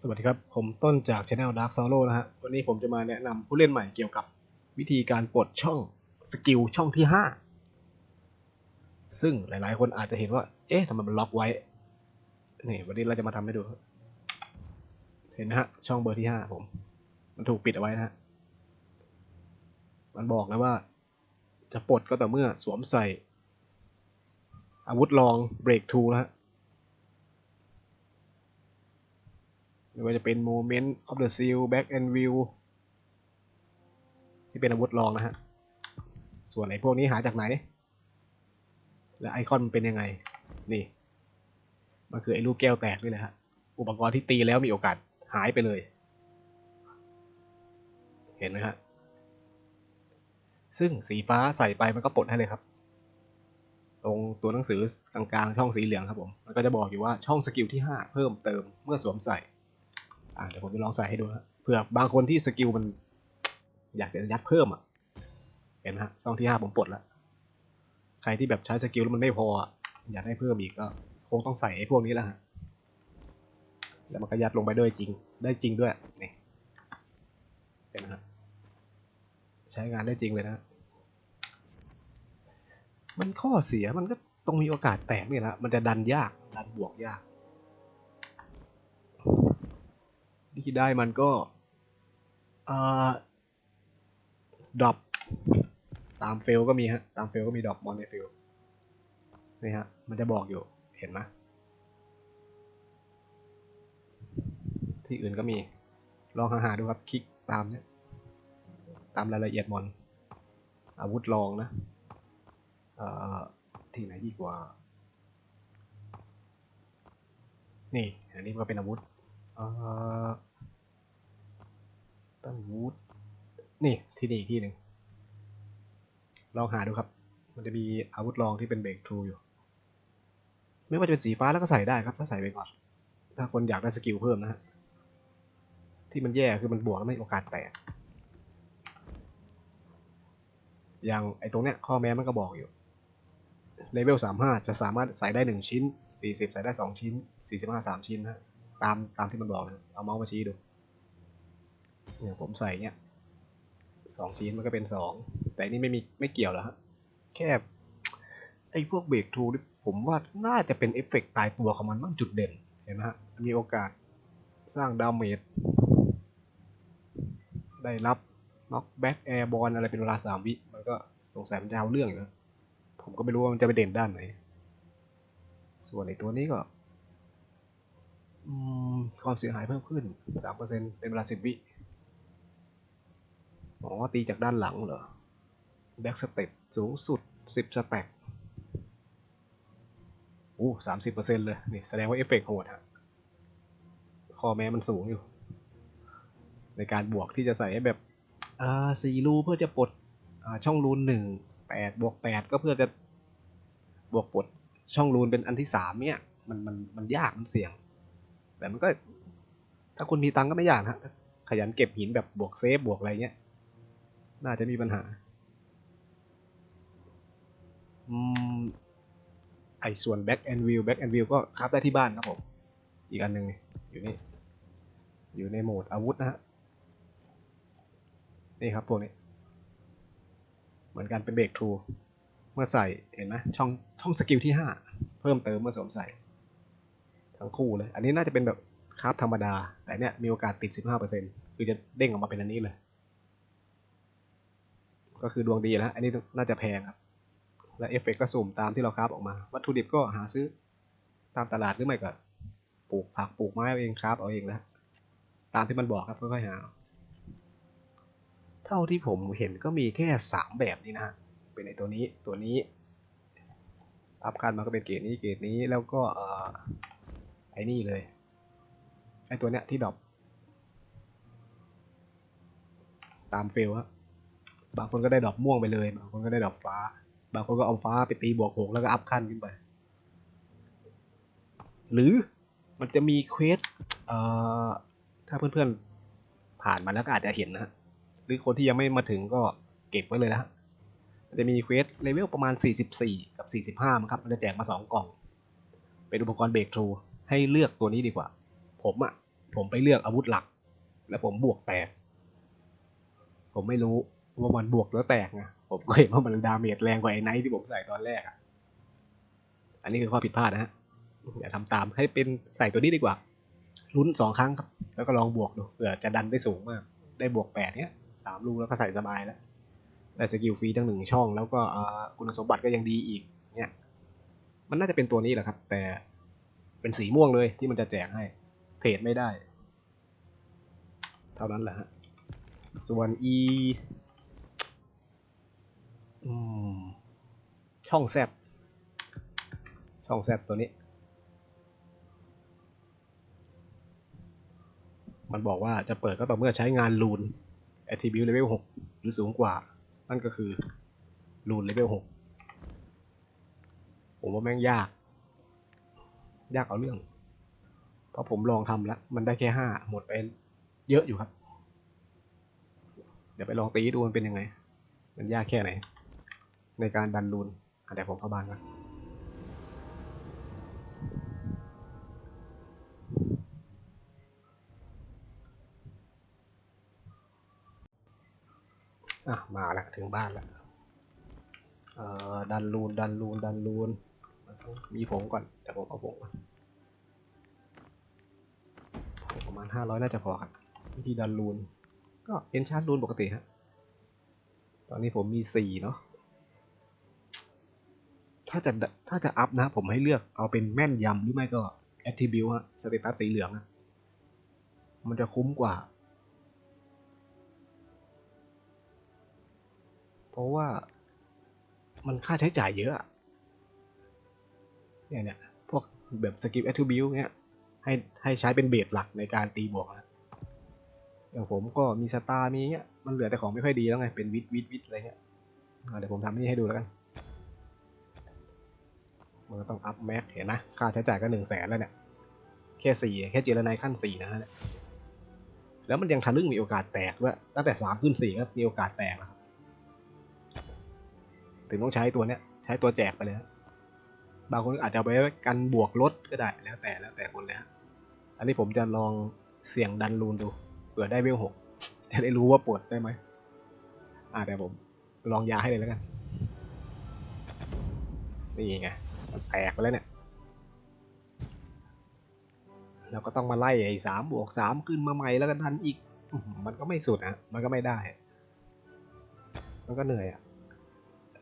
สวัสดีครับ ผมต้นจาก Channel Dark Sorrow นะฮะ วันนี้ผมจะมาแนะนำผู้เล่นใหม่เกี่ยวกับวิธีการปลดช่องสกิลช่องที่ 5 ซึ่งหลายๆ คนอาจจะเห็นว่า เอ๊ะทำไมมันล็อกไว้ นี่ วันนี้เราจะมาทำให้ดู เห็นนะฮะ ช่องเบอร์ที่ 5 ผม มันถูกปิดเอาไว้นะฮะ มันบอกแล้วว่า จะปลดก็ต่อเมื่อสวมใส่ อาวุธรอง Break 2นะฮะ ไม่ว่าจะเป็น Moment of the Seal Back and View ที่เป็นอาวุธรองนะฮะ ส่วนไอ้พวกนี้หาจากไหน และไอคอนมันเป็นยังไง นี่ มันคือไอ้ลูกแก้วแตกนี่แหละฮะ อุปกรณ์ที่ตีแล้วมีโอกาสหายไปเลย เห็นไหมฮะ ซึ่งสีฟ้าใส่ไปมันก็ปลดให้เลยครับ ตรงตัวหนังสือกลางๆช่องสีเหลืองครับผม มันก็จะบอกอยู่ว่าช่องสกิลที่ 5 เพิ่มเติมเมื่อสวมใส่ อ่าเดี๋ยวผมจะลองใส่ให้ดูนะเผื่อบางคนที่สกิลมัน อยากจะยัดเพิ่มอะ เห็นไหมฮะช่องที่ห้าผมปลดแล้ว ใครที่แบบใช้สกิลแล้วมันไม่พอ อยากให้เพิ่มอีกก็คงต้องใส่ไอ้พวกนี้แหละฮะแล้วมันก็ยัดลงไปด้วยจริง ได้จริงด้วยนี่เห็นไหมฮะใช้งานได้จริงเลยนะ มันข้อเสียมันก็ต้องมีโอกาสแตกเนี่ยนะมันจะดันยาก ดันบวกยาก ที่ได้มันก็ดรอปตามเฟลก็มีฮะ ตามเฟลก็มีดรอปมอนในเฟลนี่ฮะ มันจะบอกอยู่ เห็นไหมที่อื่นก็มี ลองหาหาดูครับ คลิกตามเนี่ย ตามรายละเอียดมอน อาวุธลองนะเอ่อที่ไหนดีกว่า นี่ อันนี้ก็เป็นอาวุธ ตั้งวูดนี่ที่นี่อีกที่หนึ่งลองหาดูครับ มันจะมีอาวุธรองที่เป็นเบรกทรูอยู่ ไม่ว่าจะเป็นสีฟ้าแล้วก็ใส่ได้ครับ ถ้าใส่ไปก่อน ถ้าคนอยากได้สกิลเพิ่มนะฮะ ที่มันแย่คือมันบวกแล้วไม่มีโอกาสแตก อย่างไอ้ตรงเนี้ยข้อแม้มันก็บอกอยู่ เลเวล 35 จะสามารถใส่ได้ 1 ชิ้น 40 ใส่ได้ 2 ชิ้น 45 3 ชิ้นนะฮะ ตามตามที่มันบอกนะเอาเมาส์มาชี้ดูเนี่ยผมใส่เนี่ยสองชิ้นมันก็เป็นสองแต่นี่ไม่มีไม่เกี่ยวแล้วฮะแค่ไอ้พวกเบรกทูนี่ผมว่าน่าจะเป็นเอฟเฟกต์ตายตัวของมันบ้างจุดเด่นเห็นไหมฮะมีโอกาสสร้างดาเมจได้รับน็อกแบ็กแอร์บอลอะไรเป็นเวลาสามวิ มันก็สงสัยมันจะเอาเรื่องอยู่นะผมก็ไม่รู้ว่ามันจะไปเด่นด้านไหน ส่วนไอ้ตัวนี้ก็ ความเสียหายเพิ่มขึ้นสามเปอร์เซ็นเป็นเวลาสิบวิอ๋อตีจากด้านหลังเหรอ แบ็กสเต็ปสูงสุดสิบสแต็กโอ้สามสิบเปอร์เซ็นเลย นี่แสดงว่าเอฟเฟกต์โหดฮะคอแม้มันสูงอยู่ ในการบวกที่จะใส่ให้แบบอ่าสี่รูเพื่อจะปลดอ่าช่องรูนหนึ่งแปดบวกแปดก็เพื่อจะบวกปลดช่องรูนเป็นอันที่สามเนี่ย มันมันมันยากมันเสี่ยง แต่มันก็ ถ้าคุณมีตังค์ก็ไม่ยากนะขยันเก็บหินแบบบวกเซฟบวกอะไรเงี้ย น่าจะมีปัญหา อืม ไอ้ส่วน back and view back and view ก็คราฟได้ที่บ้านครับผม อีกอันหนึ่งนี่อยู่นี่ อยู่ในโหมดอาวุธนะฮะ นี่ครับพวกนี้ เหมือนกันเป็นเบรกทูเมื่อใส่เห็นไหมช่องช่องสกิลที่ห้าเพิ่มเติมเมื่อสวมใส่ ทั้งคู่เลย อันนี้น่าจะเป็นแบบคราฟธรรมดา แต่เนี่ยมีโอกาสติด 15%คือจะเด้งออกมาเป็นอันนี้เลย ก็คือดวงดีแล้ว อันนี้น่าจะแพงครับ และเอฟเฟกต์ก็สุ่มตามที่เราคราฟออกมา วัตถุดิบก็หาซื้อตามตลาดหรือไม่ก็ปลูกผักปลูกไม้เอาเองคราฟเอาเองนะตามที่มันบอกครับค่อยๆหา เท่าที่ผมเห็นก็มีแค่สามแบบนี้นะเป็นไอตัวนี้ตัวนี้อัพคันมาก็เป็นเกรดนี้เกรดนี้แล้วก็ ไอ้นี่เลย ไอตัวเนี้ยที่ดรอปตามเฟลฮะบางคนก็ได้ดอกม่วงไปเลย บางคนก็ได้ดอกฟ้า บางคนก็เอาฟ้าไปตีบวกหกแล้วก็อัพขั้นขึ้นไป หรือมันจะมีเควสเอ่อถ้าเพื่อนๆผ่านมาแล้วก็อาจจะเห็นนะฮะหรือคนที่ยังไม่มาถึงก็เก็บไว้เลยนะฮะมันจะมีเควสเลเวลประมาณ 44 กับ 45มั้งครับ มันจะแจกมา 2 กล่อง เป็นอุปกรณ์เบรกทรู ให้เลือกตัวนี้ดีกว่า ผมอะผมไปเลือกอาวุธหลัก แล้วผมบวกแตก ผมไม่รู้ว่ามันบวกแล้วแตกไงผมก็เห็นว่ามันดาเมจแรงกว่าไอ้ไนท์ที่ผมใส่ตอนแรกอะ อันนี้คือข้อผิดพลาดนะฮะอย่าทำตามให้เป็นใส่ตัวนี้ดีกว่าลุ้นสองครั้งครับ แล้วก็ลองบวกดูเผื่อจะดันได้สูงมาก ได้บวกแปดเนี้ยสามลูกแล้วก็ใส่สบายแล้วได้สกิลฟรีทั้งหนึ่งช่อง แล้วก็อ่าคุณสมบัติก็ยังดีอีกเนี่ยมันน่าจะเป็นตัวนี้แหละครับ แต่ เป็นสีม่วงเลยที่มันจะแจกให้ เทรดไม่ได้ เท่านั้นแหละฮะ ส่วน e ช่องแซบช่องแซบตัวนี้ มันบอกว่าจะเปิดก็ต่อเมื่อใช้งานลูน attribute level 6 หรือสูงกว่า นั่นก็คือลูน level 6 ผมว่าแม่งยาก ยากเอาเรื่อง เพราะผมลองทำแล้ว มันได้แค่ห้าหมดไปเยอะอยู่ครับ เดี๋ยวไปลองตีดูมันเป็นยังไง มันยากแค่ไหน ในการดันลูนอะเดี๋ยวผมเข้าบ้านก่อนอะมาแล้วถึงบ้านแล้ว เอ่อดันลูนดันลูนดันลูน มีผงก่อนเดี๋ยวผมเอาผงมาประมาณห้าร้อยน่าจะพอครับวิธีดันลูน ก็เอนชาร์ดลูนปกติฮะตอนนี้ผมมีสี่เนาะถ้าจะถ้าจะอัพนะ ผมให้เลือกเอาเป็นแม่นยำหรือไม่ก็ attribute ฮะสเตตัสสีเหลืองอะมันจะคุ้มกว่า เพราะว่ามันค่าใช้จ่ายเยอะอะ เนี่ยเนี่ยพวกแบบสกิล attribute เนี่ยให้ให้ใช้เป็นเบสหลักในการตีบวกนะอย่างผมก็มีสตาร์มีเงี้ยมันเหลือแต่ของไม่ค่อยดีแล้วไง เป็นวิทวิทวิทอะไรเงี้ยเดี๋ยวผมทำนี่ให้ดูแล้วกันมันก็ต้องอัพแม็กเห็นนะ ค่าใช้จ่ายก็หนึ่งแสนแล้วเนี่ย แค่สี่แค่เจรนายขั้นสี่นะฮะแล้วมันยังทะลึ่งมีโอกาสแตกด้วย ตั้งแต่สามขึ้นสี่ก็มีโอกาสแตกแล้วครับ ถึงต้องใช้ตัวเนี้ย ใช้ตัวแจกไปเลยฮะ บางคนอาจจะไปกันบวกลดก็ได้แล้วแต่แล้วแต่คนเลยฮะอันนี้ผมจะลองเสี่ยงดันรูนดูเผื่อได้เวลหกจะได้รู้ว่าปวดได้ไหมอ่าแต่ผมลองยาให้เลยแล้วกันนี่ไงแตกไปแล้วเนี่ยเราก็ต้องมาไล่ไอ้สามบวกสามขึ้นมาใหม่แล้วก็ดันอีก มันก็ไม่สุดอะมันก็ไม่ได้ มันก็เหนื่อยอะ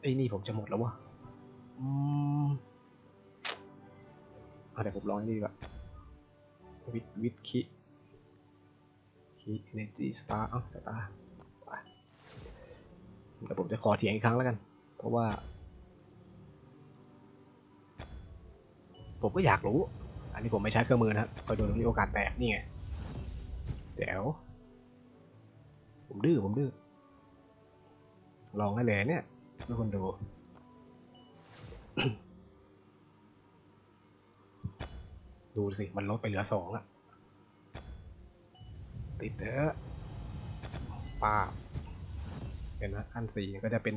ไอ้นี่ผมจะหมดแล้ววะอืม อาเดี๋ยวผมลองอ้นี่ดีกว่าวิดวิดคิคิเอเนจีสตาร์อะสตาร์ไปเดี๋ยวผมจะขอเถียงอีกครั้งแล้วกัน เพราะว่า ผมก็อยากรู้ อันนี้ผมไม่ใช้เครื่องมือนะฮะคอยดูตรงนี้โอกาสแตกนี่ไงแจ๋วผมดื้อผมดื้อลองให้เลยเนี่ยทุกคนดู ดูสิ มันลดไปเหลือสองอะติดเถอะป้าเห็นนะขั้นสี่ก็จะเป็น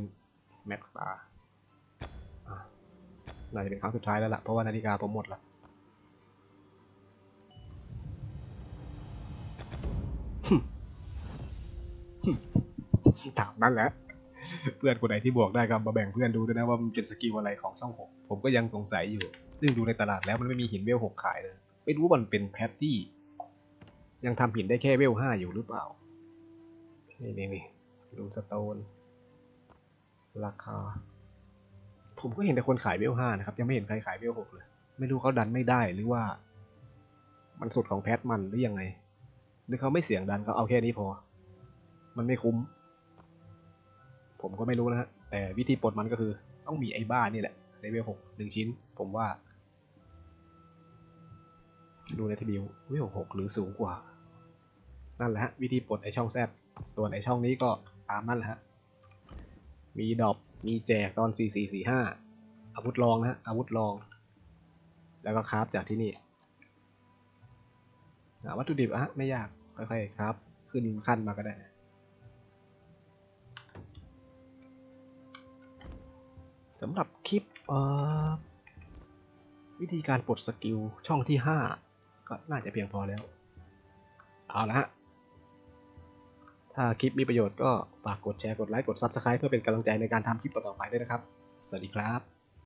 แม็กซ์ตาน่าจะเป็นครั้งสุดท้ายแล้วล่ะ เพราะว่านาฬิกาผมหมดละถามนั่นแหละ เพื่อนคนไหนที่บวกได้ก็มาแบ่งเพื่อนดูด้วยนะว่ามันเป็นสกิลอะไรของช่องหกผมก็ยังสงสัยอยู่ ซึ่งดูในตลาดแล้วมันไม่มีหินเวลหกขายเลยไม่รู้มันเป็นแพทที่ยังทำหินได้แค่เวลห้าอยู่หรือเปล่า นี่นี่นี่ดูสโตน ราคา ผมก็เห็นแต่คนขายเวลห้านะครับ ยังไม่เห็นใครขายเวลหกเลย ไม่รู้เขาดันไม่ได้หรือว่า มันสุดของแพทมันหรือยังไงหรือเขาไม่เสี่ยงดันเขาเอาแค่นี้พอ มันไม่คุ้ม ผมก็ไม่รู้นะฮะแต่วิธีปลดมันก็คือต้องมีไอ้บ้านี่แหละเลเวลหกหนึ่งชิ้น ผมว่า ดูในทีวีเวลหกหรือสูงกว่า นั่นแหละฮะวิธีปลดไอช่องแซดส่วนไอช่องนี้ก็ตามนั่นแหละฮะมีดอปมีแจกตอน 4 4 4 5 อาวุธรองนะฮะอาวุธรอง แล้วก็คราฟจากที่นี่วัตถุดิบอะฮะไม่ยากค่อยๆครับ ขึ้นขั้นมาก็ได้ สำหรับคลิปวิธีการปลดสกิลช่องที่ 5 ก็น่าจะเพียงพอแล้ว เอาละฮะ ถ้าคลิปมีประโยชน์ก็ฝากกดแชร์ กดไลค์ กด Subscribe เพื่อเป็นกำลังใจในการทำคลิปต่อไปด้วยนะครับ สวัสดีครับ